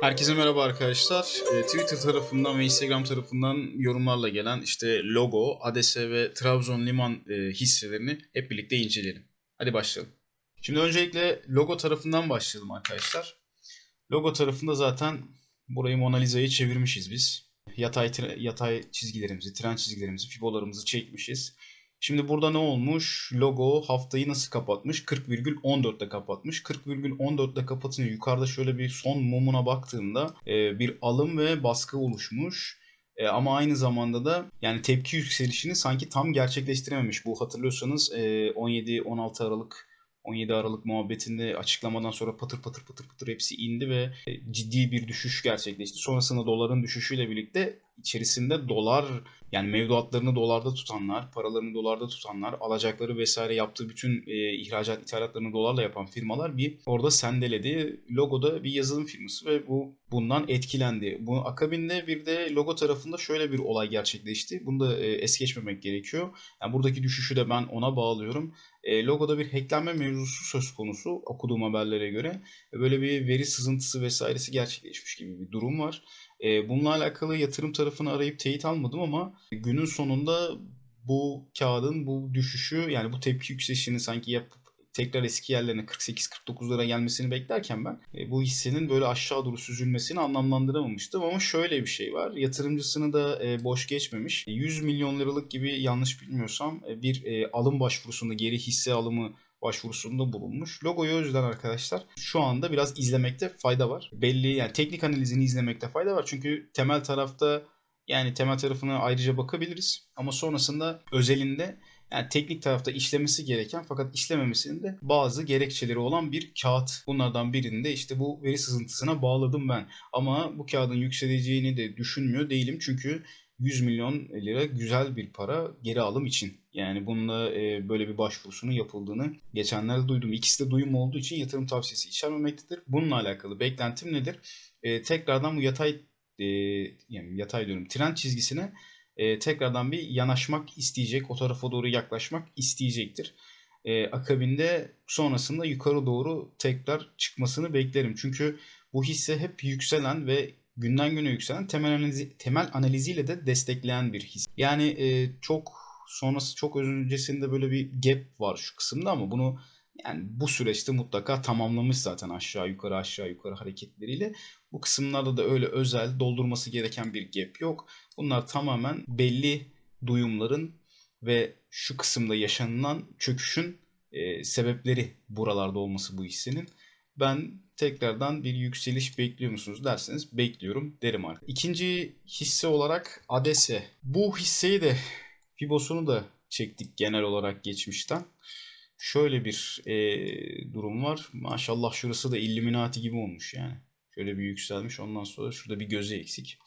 Herkese merhaba arkadaşlar. Ee, Twitter tarafından ve Instagram tarafından yorumlarla gelen işte logo, ADESE ve Trabzon Liman e, hisselerini hep birlikte inceleyelim. Hadi başlayalım. Şimdi öncelikle logo tarafından başlayalım arkadaşlar. Logo tarafında zaten burayı Mona Lisa'ya çevirmişiz biz. Yatay yatay çizgilerimizi, tren çizgilerimizi, fibolarımızı çekmişiz. Şimdi burada ne olmuş? Logo haftayı nasıl kapatmış? 40,14'te kapatmış. 40,14'te kapatınca yukarıda şöyle bir son mumuna baktığımda e, bir alım ve baskı oluşmuş. E, ama aynı zamanda da yani tepki yükselişini sanki tam gerçekleştirememiş. Bu hatırlıyorsanız e, 17-16 Aralık 17 Aralık muhabbetinde açıklamadan sonra patır patır patır patır hepsi indi ve e, ciddi bir düşüş gerçekleşti. Sonrasında doların düşüşüyle birlikte içerisinde dolar yani mevduatlarını dolarda tutanlar, paralarını dolarda tutanlar, alacakları vesaire yaptığı bütün e, ihracat ithalatlarını dolarla yapan firmalar bir orada sendeledi. Logoda bir yazılım firması ve bu bundan etkilendi. Bu akabinde bir de logo tarafında şöyle bir olay gerçekleşti. Bunu da e, es geçmemek gerekiyor. Yani buradaki düşüşü de ben ona bağlıyorum. E, logoda bir hacklenme mevzusu söz konusu okuduğum haberlere göre. E, böyle bir veri sızıntısı vesairesi gerçekleşmiş gibi bir durum var. E, bununla alakalı yatırım tarafını arayıp teyit almadım ama günün sonunda bu kağıdın bu düşüşü yani bu tepki yükselişini sanki yapıp tekrar eski yerlerine 48-49'lara gelmesini beklerken ben e, bu hissenin böyle aşağı doğru süzülmesini anlamlandıramamıştım. Ama şöyle bir şey var. Yatırımcısını da e, boş geçmemiş. 100 milyon liralık gibi yanlış bilmiyorsam e, bir e, alım başvurusunda geri hisse alımı başvurusunda bulunmuş. Logoyu o yüzden arkadaşlar şu anda biraz izlemekte fayda var. Belli yani teknik analizini izlemekte fayda var. Çünkü temel tarafta yani temel tarafına ayrıca bakabiliriz. Ama sonrasında özelinde yani teknik tarafta işlemesi gereken fakat işlememesinin de bazı gerekçeleri olan bir kağıt. Bunlardan birini de işte bu veri sızıntısına bağladım ben. Ama bu kağıdın yükseleceğini de düşünmüyor değilim. Çünkü 100 milyon lira güzel bir para geri alım için. Yani bununla e, böyle bir başvurusunun yapıldığını geçenlerde duydum. İkisi de duyum olduğu için yatırım tavsiyesi içermemektedir. Bununla alakalı beklentim nedir? E, tekrardan bu yatay e, yani yatay diyorum tren çizgisine e, tekrardan bir yanaşmak isteyecek. O tarafa doğru yaklaşmak isteyecektir. E, akabinde sonrasında yukarı doğru tekrar çıkmasını beklerim. Çünkü bu hisse hep yükselen ve günden güne yükselen temel analizi, temel analiziyle de destekleyen bir his. Yani e, çok sonrası çok öncesinde böyle bir gap var şu kısımda ama bunu yani bu süreçte mutlaka tamamlamış zaten aşağı yukarı aşağı yukarı hareketleriyle. Bu kısımlarda da öyle özel doldurması gereken bir gap yok. Bunlar tamamen belli duyumların ve şu kısımda yaşanılan çöküşün e, sebepleri buralarda olması bu hissenin. Ben tekrardan bir yükseliş bekliyor musunuz derseniz bekliyorum derim artık. İkinci hisse olarak ADESE. Bu hisseyi de Fibos'unu da çektik genel olarak geçmişten. Şöyle bir e, durum var. Maşallah şurası da Illuminati gibi olmuş yani. Şöyle bir yükselmiş ondan sonra şurada bir gözü eksik.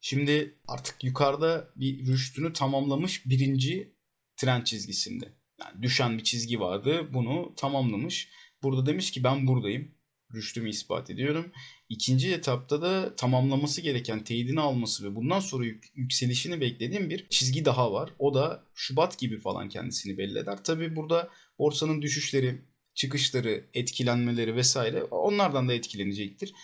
Şimdi artık yukarıda bir rüştünü tamamlamış birinci tren çizgisinde. Yani düşen bir çizgi vardı. Bunu tamamlamış. Burada demiş ki ben buradayım. Rüştümü ispat ediyorum. İkinci etapta da tamamlaması gereken teyidini alması ve bundan sonra yük- yükselişini beklediğim bir çizgi daha var. O da Şubat gibi falan kendisini belli eder. Tabi burada borsanın düşüşleri, çıkışları, etkilenmeleri vesaire onlardan da etkilenecektir.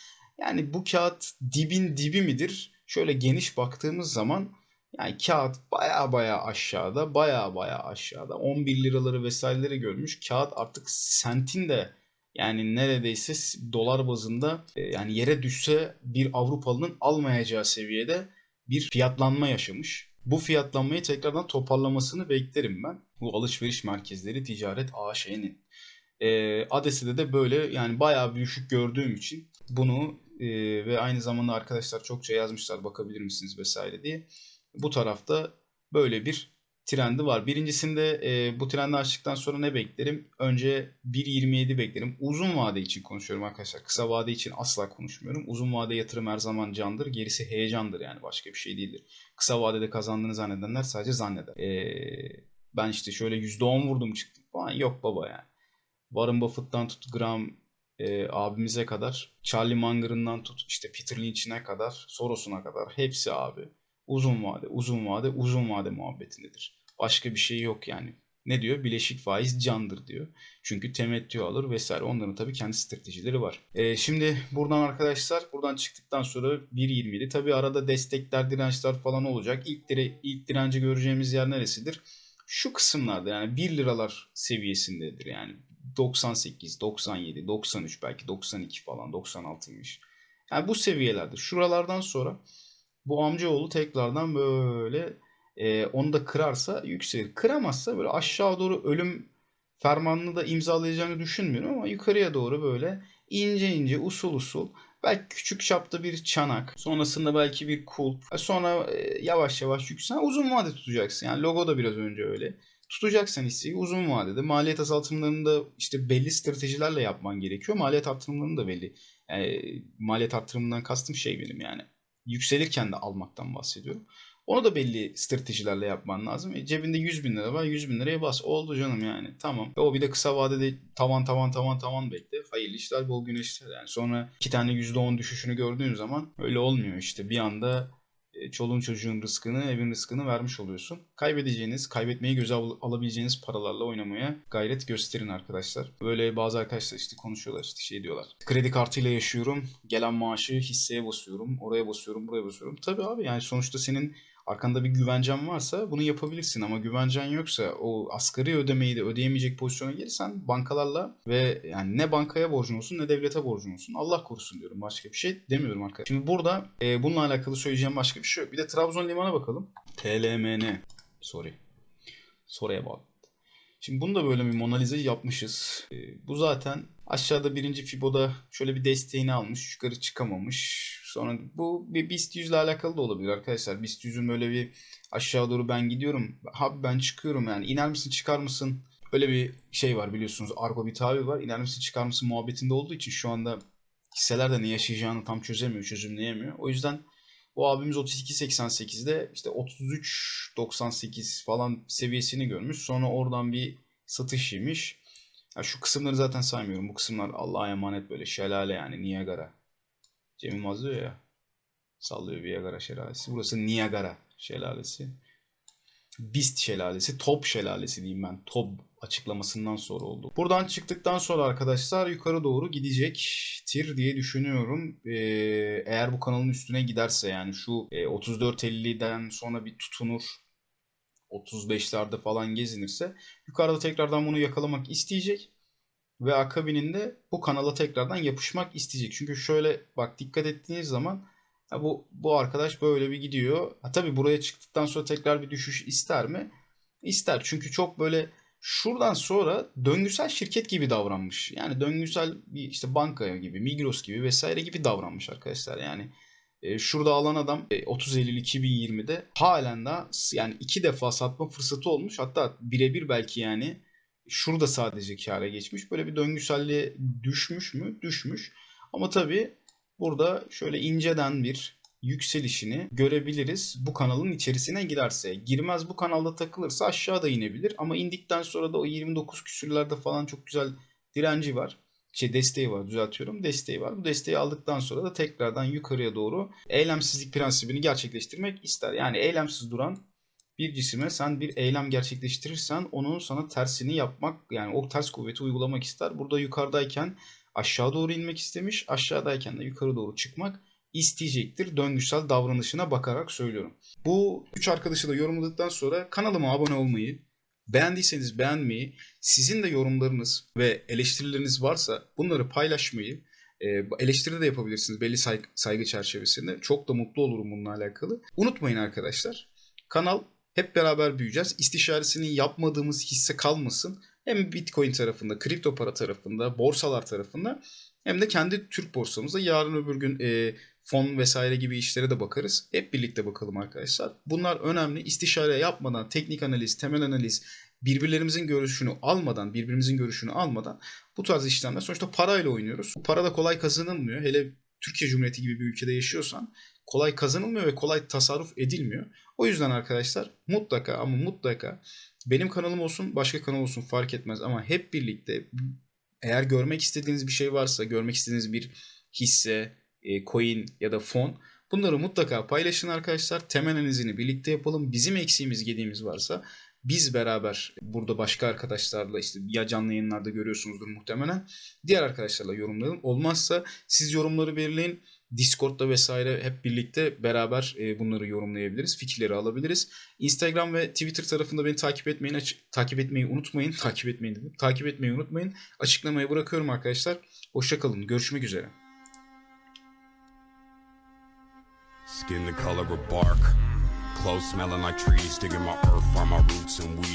Yani bu kağıt dibin dibi midir? Şöyle geniş baktığımız zaman yani kağıt baya baya aşağıda, baya baya aşağıda. 11 liraları vesaireleri görmüş. Kağıt artık sentin de yani neredeyse dolar bazında e, yani yere düşse bir Avrupalı'nın almayacağı seviyede bir fiyatlanma yaşamış. Bu fiyatlanmayı tekrardan toparlamasını beklerim ben. Bu alışveriş merkezleri ticaret AŞ'nin. E, Ades'de de böyle yani bayağı bir düşük gördüğüm için bunu e, ve aynı zamanda arkadaşlar çokça yazmışlar bakabilir misiniz vesaire diye. Bu tarafta böyle bir trendi var. Birincisinde e, bu trendi açtıktan sonra ne beklerim? Önce 1.27 beklerim. Uzun vade için konuşuyorum arkadaşlar. Kısa vade için asla konuşmuyorum. Uzun vade yatırım her zaman candır. Gerisi heyecandır yani başka bir şey değildir. Kısa vadede kazandığını zannedenler sadece zanneder. E, ben işte şöyle %10 vurdum çıktım falan. Yok baba yani. Warren Buffett'tan tut Graham e, abimize kadar, Charlie Munger'ından tut işte Peter Lynch'ine kadar, Soros'una kadar hepsi abi uzun vade, uzun vade, uzun vade muhabbetindedir. Başka bir şey yok yani. Ne diyor? Bileşik faiz candır diyor. Çünkü temettü alır vesaire. Onların tabii kendi stratejileri var. Ee, şimdi buradan arkadaşlar buradan çıktıktan sonra 1.27. Tabii arada destekler, dirençler falan olacak. İlk, dire, ilk direnci göreceğimiz yer neresidir? Şu kısımlarda yani 1 liralar seviyesindedir. Yani 98, 97, 93 belki 92 falan 96'ymış. Yani bu seviyelerde şuralardan sonra bu amcaoğlu tekrardan böyle e, onu da kırarsa yükselir. Kıramazsa böyle aşağı doğru ölüm fermanını da imzalayacağını düşünmüyorum ama yukarıya doğru böyle ince ince usul usul belki küçük çapta bir çanak sonrasında belki bir kulp sonra e, yavaş yavaş yüksel uzun vade tutacaksın. Yani logo da biraz önce öyle. Tutacaksan hisseyi uzun vadede. Maliyet azaltımlarını da işte belli stratejilerle yapman gerekiyor. Maliyet artırımlarını da belli. Yani maliyet artırımından kastım şey benim yani yükselirken de almaktan bahsediyorum. Onu da belli stratejilerle yapman lazım. E, cebinde 100 bin lira var 100 bin liraya bas. Oldu canım yani tamam. E, o bir de kısa vadede tavan tavan tavan tavan bekle. Hayırlı işler bol güneşler yani. Sonra iki tane %10 düşüşünü gördüğün zaman öyle olmuyor işte. Bir anda çoluğun çocuğun rızkını, evin rızkını vermiş oluyorsun. Kaybedeceğiniz, kaybetmeyi göze al- alabileceğiniz paralarla oynamaya gayret gösterin arkadaşlar. Böyle bazı arkadaşlar işte konuşuyorlar işte şey diyorlar. Kredi kartıyla yaşıyorum, gelen maaşı hisseye basıyorum, oraya basıyorum, buraya basıyorum. Tabii abi yani sonuçta senin arkanda bir güvencen varsa bunu yapabilirsin ama güvencen yoksa o asgari ödemeyi de ödeyemeyecek pozisyona gelirsen bankalarla ve yani ne bankaya borcun olsun ne devlete borcun olsun. Allah korusun diyorum. Başka bir şey demiyorum arkadaşlar. Şimdi burada e, bununla alakalı söyleyeceğim başka bir şey yok. Bir de Trabzon Liman'a bakalım. TLMN. Sorry. Soruya bağlı. Şimdi bunu da böyle bir Mona Lisa yapmışız. E, bu zaten aşağıda birinci Fibo'da şöyle bir desteğini almış. Yukarı çıkamamış. Sonra bu bir BIST 100 ile alakalı da olabilir arkadaşlar. BIST 100'ün böyle bir aşağı doğru ben gidiyorum. Abi ben çıkıyorum yani. İner misin çıkar mısın? Öyle bir şey var biliyorsunuz. Argo bir tabir var. İner misin çıkar mısın muhabbetinde olduğu için şu anda hisseler ne yaşayacağını tam çözemiyor, çözümleyemiyor. O yüzden o abimiz 32.88'de işte 33.98 falan seviyesini görmüş. Sonra oradan bir satış yemiş. Ya şu kısımları zaten saymıyorum. Bu kısımlar Allah'a emanet böyle şelale yani Niagara. Cem Yılmaz diyor ya. Sallıyor Niagara şelalesi. Burası Niagara şelalesi. Beast şelalesi, Top şelalesi diyeyim ben. Top açıklamasından sonra oldu. Buradan çıktıktan sonra arkadaşlar yukarı doğru gidecektir diye düşünüyorum. Ee, eğer bu kanalın üstüne giderse yani şu e, 34.50'den sonra bir tutunur 35'lerde falan gezinirse yukarıda tekrardan bunu yakalamak isteyecek ve akabininde bu kanala tekrardan yapışmak isteyecek. Çünkü şöyle bak dikkat ettiğiniz zaman ya bu bu arkadaş böyle bir gidiyor. Ha tabii buraya çıktıktan sonra tekrar bir düşüş ister mi? İster. Çünkü çok böyle şuradan sonra döngüsel şirket gibi davranmış. Yani döngüsel bir işte banka gibi, Migros gibi vesaire gibi davranmış arkadaşlar. Yani e, şurada alan adam e, 30 Eylül 2020'de halen daha yani iki defa satma fırsatı olmuş. Hatta birebir belki yani şurada sadece kâra geçmiş. Böyle bir döngüselliğe düşmüş mü? Düşmüş. Ama tabii burada şöyle inceden bir yükselişini görebiliriz bu kanalın içerisine girerse. Girmez bu kanalda takılırsa aşağıda inebilir ama indikten sonra da o 29 küsürlerde falan çok güzel direnci var. Şey desteği var düzeltiyorum desteği var. Bu desteği aldıktan sonra da tekrardan yukarıya doğru eylemsizlik prensibini gerçekleştirmek ister. Yani eylemsiz duran bir cisime sen bir eylem gerçekleştirirsen onun sana tersini yapmak yani o ters kuvveti uygulamak ister. Burada yukarıdayken aşağı doğru inmek istemiş aşağıdayken de yukarı doğru çıkmak isteyecektir. Döngüsel davranışına bakarak söylüyorum. Bu üç arkadaşı da yorumladıktan sonra kanalıma abone olmayı, beğendiyseniz beğenmeyi, sizin de yorumlarınız ve eleştirileriniz varsa bunları paylaşmayı, e, eleştiri de yapabilirsiniz belli saygı, çerçevesinde. Çok da mutlu olurum bununla alakalı. Unutmayın arkadaşlar. Kanal hep beraber büyüyeceğiz. İstişaresini yapmadığımız hisse kalmasın. Hem Bitcoin tarafında, kripto para tarafında, borsalar tarafında hem de kendi Türk borsamızda yarın öbür gün e, fon vesaire gibi işlere de bakarız. Hep birlikte bakalım arkadaşlar. Bunlar önemli. İstişare yapmadan, teknik analiz, temel analiz, birbirlerimizin görüşünü almadan, birbirimizin görüşünü almadan bu tarz işlemler sonuçta parayla oynuyoruz. Para da kolay kazanılmıyor. Hele Türkiye Cumhuriyeti gibi bir ülkede yaşıyorsan kolay kazanılmıyor ve kolay tasarruf edilmiyor. O yüzden arkadaşlar mutlaka ama mutlaka benim kanalım olsun başka kanal olsun fark etmez ama hep birlikte eğer görmek istediğiniz bir şey varsa görmek istediğiniz bir hisse, coin ya da fon bunları mutlaka paylaşın arkadaşlar. Temel analizini birlikte yapalım. Bizim eksiğimiz gediğimiz varsa biz beraber burada başka arkadaşlarla işte ya canlı yayınlarda görüyorsunuzdur muhtemelen. Diğer arkadaşlarla yorumlayalım. Olmazsa siz yorumları belirleyin. Discord'da vesaire hep birlikte beraber e, bunları yorumlayabiliriz. Fikirleri alabiliriz. Instagram ve Twitter tarafında beni takip etmeyin. Takip etmeyi unutmayın. Takip etmeyin dedim. Takip etmeyi unutmayın. Açıklamaya bırakıyorum arkadaşlar. Hoşça kalın. Görüşmek üzere. Skin the color of bark. Clothes smelling like trees, digging my earth, find my roots and weed.